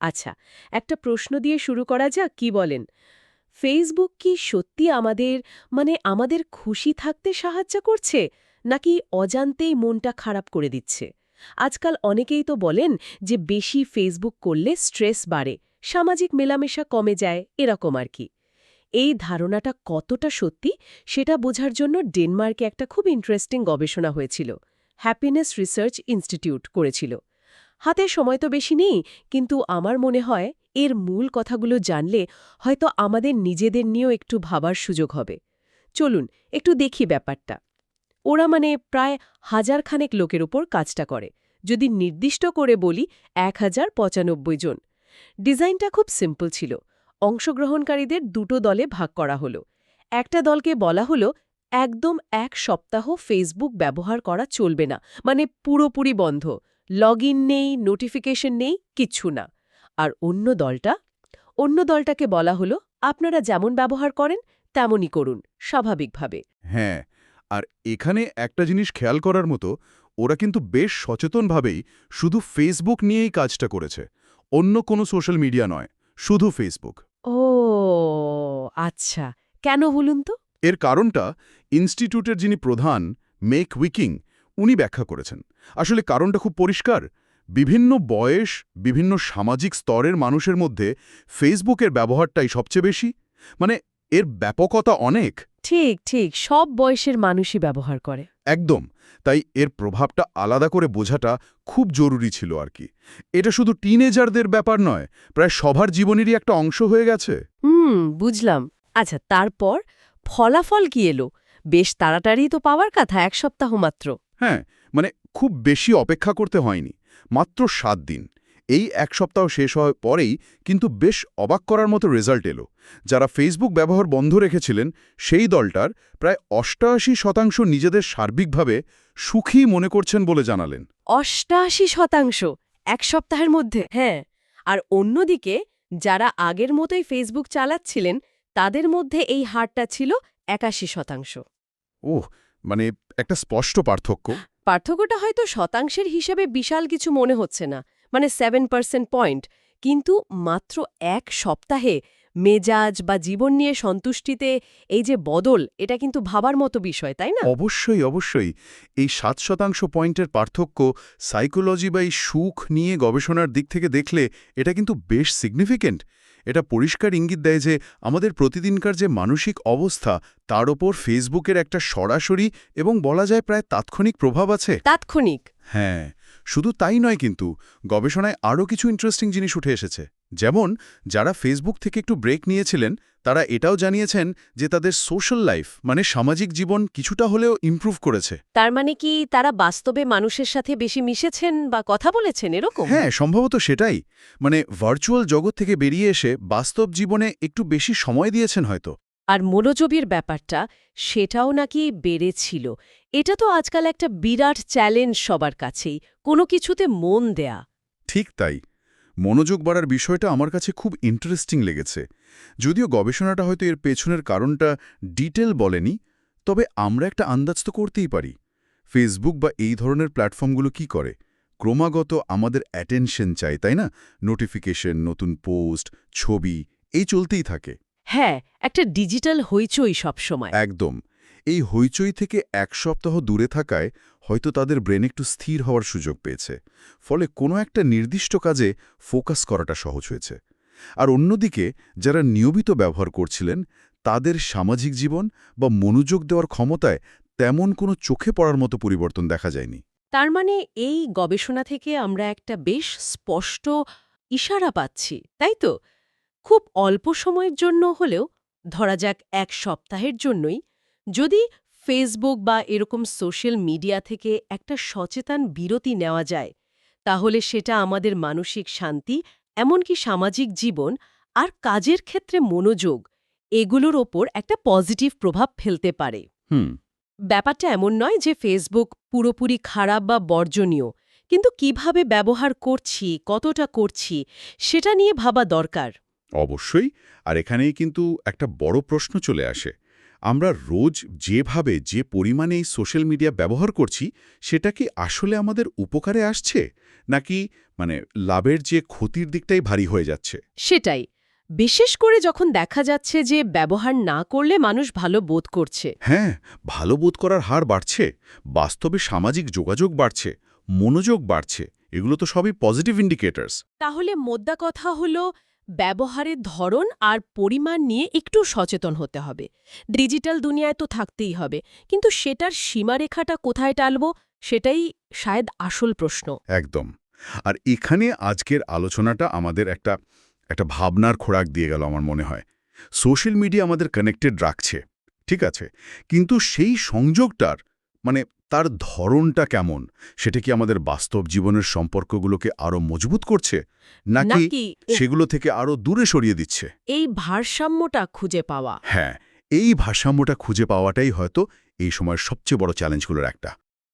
আচ্ছা একটা প্রশ্ন দিয়ে শুরু করা যাক, কি বলেন? ফেসবুক কি সত্যি আমাদের মানে আমাদের খুশি থাকতে সাহায্য করছে, নাকি অজান্তেই মনটা খারাপ করে দিচ্ছে? আজকাল অনেকেই তো বলেন যে বেশি ফেসবুক করলে স্ট্রেস বাড়ে, সামাজিক মেলামেশা কমে যায়, এরকম আর কি। এই ধারণাটা কতটা সত্যি, সেটা বোঝার জন্য ডেনমার্কে একটা খুব ইন্টারেস্টিং গবেষণা হয়েছিল হ্যাপিনেস রিসার্চ ইনস্টিটিউট করেছিল। হাতে সময় তো বেশি নেই, কিন্তু আমার মনে হয় এর মূল কথাগুলো জানলে হয়তো আমাদের নিজেদের নিয়েও একটু ভাবার সুযোগ হবে। চলুন, একটু দেখি ব্যাপারটা। ওরা মানে প্রায় হাজারখানেক লোকের উপর কাজটা করে। যদি নির্দিষ্ট করে বলি, এক হাজার পঁচানব্বই জন। ডিজাইনটা খুব সিম্পল ছিল। অংশগ্রহণকারীদের দুটো দলে ভাগ করা হলো। একটা দলকে বলা হলো, একদম এক সপ্তাহ ফেসবুক ব্যবহার করা চলবে না। মানে পুরোপুরি বন্ধ। লগ নেই নোটিফিকেশন নেই কিচ্ছু না। আর অন্য দলটা? অন্য দলটাকে বলা হলো আপনারা যেমন ব্যবহার করেন তেমনই করুন স্বাভাবিকভাবে। হ্যাঁ আর এখানে একটা জিনিস খেয়াল করার মতো ওরা কিন্তু বেশ সচেতনভাবেই শুধু ফেসবুক নিয়েই কাজটা করেছে অন্য কোনো সোশ্যাল মিডিয়া নয় শুধু ফেসবুক ও আচ্ছা কেন বলুন তো? এর কারণটা ইনস্টিটিউটের যিনি প্রধান মেক উইকিং উনি ব্যাখ্যা করেছেন। আসলে কারণটা খুব পরিষ্কার। বিভিন্ন বয়স বিভিন্ন সামাজিক স্তরের মানুষের মধ্যে ফেসবুকের ব্যবহারটাই সবচেয়ে বেশি। মানে এর ব্যাপকতা অনেক। ঠিক ঠিক। সব বয়সের মানুষই ব্যবহার করে। একদম। তাই এর প্রভাবটা আলাদা করে বোঝাটা খুব জরুরি ছিল আর কি। এটা শুধু টিনেজারদের ব্যাপার নয় প্রায় সবার জীবনেরই একটা অংশ হয়ে গেছে। হুম বুঝলাম। আচ্ছা তারপর ফলাফল কি এলো? বেশ তাড়াতাড়ি তো পাওয়ার কথা এক সপ্তাহ মাত্র। হ্যাঁ মানে খুব বেশি অপেক্ষা করতে হয়নি মাত্র সাত দিন। এই এক সপ্তাহ শেষ হওয়ার পরেই কিন্তু বেশ অবাক করার মতো রেজাল্ট এলো। যারা ফেসবুক ব্যবহার বন্ধ রেখেছিলেন সেই দলটার প্রায় অষ্টাশি শতাংশ নিজেদের সার্বিকভাবে সুখী মনে করছেন বলে জানালেন। অষ্টাশি শতাংশ এক সপ্তাহের মধ্যে হ্যাঁ। আর অন্যদিকে যারা আগের মতোই ফেসবুক চালাচ্ছিলেন তাদের মধ্যে এই হারটা ছিল একাশি শতাংশ। ওহ মানে একটা স্পষ্ট পার্থক্য। পার্থক্যটা হয়তো শতাংশের হিসাবে বিশাল কিছু মনে হচ্ছে না মানে সেভেন পার্সেন্ট পয়েন্ট কিন্তু মাত্র এক সপ্তাহে মেজাজ বা জীবন নিয়ে সন্তুষ্টিতে এই যে বদল এটা কিন্তু ভাবার মতো বিষয় তাই না? অবশ্যই অবশ্যই। এই সাত শতাংশ পয়েন্টের পার্থক্য সাইকোলজি বা এই সুখ নিয়ে গবেষণার দিক থেকে দেখলে এটা কিন্তু বেশ সিগনিফিকেন্ট এটা পরিষ্কার ইঙ্গিত দেয় যে আমাদের প্রতিদিনকার যে মানসিক অবস্থা তার ওপর ফেসবুকের একটা সরাসরি এবং বলা যায় প্রায় তাৎক্ষণিক প্রভাব আছে। তাৎক্ষণিক। হ্যাঁ শুধু তাই নয় কিন্তু গবেষণায় আরও কিছু ইন্টারেস্টিং জিনিস উঠে এসেছে। যেমন যারা ফেসবুক থেকে একটু ব্রেক নিয়েছিলেন তারা এটাও জানিয়েছেন যে তাদের সোশ্যাল লাইফ মানে সামাজিক জীবন কিছুটা হলেও ইমপ্রুভ করেছে। তার মানে কি তারা বাস্তবে মানুষের সাথে বেশি মিশেছেন বা কথা বলেছেন এরকম? হ্যাঁ সম্ভবত সেটাই। মানে ভার্চুয়াল জগৎ থেকে বেরিয়ে এসে বাস্তব জীবনে একটু বেশি সময় দিয়েছেন হয়তো। আর মনোযোগের ব্যাপারটা সেটাও নাকি বেড়েছিল। এটা তো আজকাল একটা বিরাট চ্যালেঞ্জ সবার কাছেই কোনো কিছুতে মন দেয়া। ঠিক তাই। মনোযোগ বাড়ার বিষয়টা আমার কাছে খুব ইন্টারেস্টিং লেগেছে। যদিও গবেষণাটা হয়তো এর পেছনের কারণটা ডিটেল বলেনি তবে আমরা একটা আন্দাজ তো করতেই পারি। ফেসবুক বা এই ধরনের প্ল্যাটফর্মগুলো কি করে? ক্রমাগত আমাদের অ্যাটেনশন চাই তাই না? নোটিফিকেশন নতুন পোস্ট ছবি এই চলতেই থাকে। হ্যাঁ একটা ডিজিটাল হইচই সবসময়। একদম। এই হইচই থেকে এক সপ্তাহ দূরে থাকায় হয়তো তাদের ব্রেন একটু স্থির হওয়ার সুযোগ পেয়েছে। ফলে কোনো একটা নির্দিষ্ট কাজে ফোকাস করাটা সহজ হয়েছে। আর অন্যদিকে, যারা নিয়মিত ব্যবহার করছিলেন, তাদের সামাজিক জীবন বা মনোযোগ দেওয়ার ক্ষমতায় তেমন কোনো চোখে পড়ার মতো পরিবর্তন দেখা যায়নি। তার মানে এই গবেষণা থেকে আমরা একটা বেশ স্পষ্ট ইশারা পাচ্ছি, তাই তো? খুব অল্প সময়ের জন্য হলেও, ধরা যাক এক সপ্তাহের জন্যই, যদি ফেসবুক বা এরকম সোশ্যাল মিডিয়া থেকে একটা সচেতন বিরতি নেওয়া যায়। তাহলে সেটা আমাদের মানসিক শান্তি এমনকি সামাজিক জীবন আর কাজের ক্ষেত্রে মনোযোগ এগুলোর ওপর একটা পজিটিভ প্রভাব ফেলতে পারে। হুম। ব্যাপারটা এমন নয় যে ফেসবুক পুরোপুরি খারাপ বা বর্জনীয় কিন্তু কীভাবে ব্যবহার করছি কতটা করছি সেটা নিয়ে ভাবা দরকার। অবশ্যই আর এখানেই কিন্তু একটা বড় প্রশ্ন চলে আসে। আমরা রোজ যেভাবে যে পরিমাণে এই সোশ্যাল মিডিয়া ব্যবহার করছি সেটা কি আসলে আমাদের উপকারে আসছে? নাকি মানে লাভের যে ক্ষতির দিকটাই ভারী হয়ে যাচ্ছে? সেটাই। বিশেষ করে যখন দেখা যাচ্ছে যে ব্যবহার না করলে মানুষ ভালো বোধ করছে। হ্যাঁ ভালো বোধ করার হার বাড়ছে বাস্তবে সামাজিক যোগাযোগ বাড়ছে মনোযোগ বাড়ছে এগুলো তো সবই পজিটিভ ইন্ডিকেটার্স তাহলে মোদ্দা কথা হলো ব্যবহারের ধরন আর পরিমাণ নিয়ে একটু সচেতন হতে হবে। ডিজিটাল দুনিয়ায় তো থাকতেই হবে, কিন্তু সেটার সীমারেখাটা কোথায় টালব সেটাই শায়দ আসল প্রশ্ন। একদম। আর এখানে আজকের আলোচনাটা আমাদের একটা একটা ভাবনার খোরাক দিয়ে গেল আমার মনে হয়। সোশ্যাল মিডিয়া আমাদের কানেক্টেড রাখছে, ঠিক আছে? কিন্তু সেই সংযোগটার মানে তার ধরনটা কেমন? সেটা কি আমাদের বাস্তব জীবনের সম্পর্কগুলোকে আরও মজবুত করছে? নাকি সেগুলো থেকে আরও দূরে সরিয়ে দিচ্ছে? এই ভারসাম্যটা খুঁজে পাওয়া। হ্যাঁ এই ভারসাম্যটা খুঁজে পাওয়াটাই হয়তো এই সময়ের সবচেয়ে বড় চ্যালেঞ্জগুলোর একটা।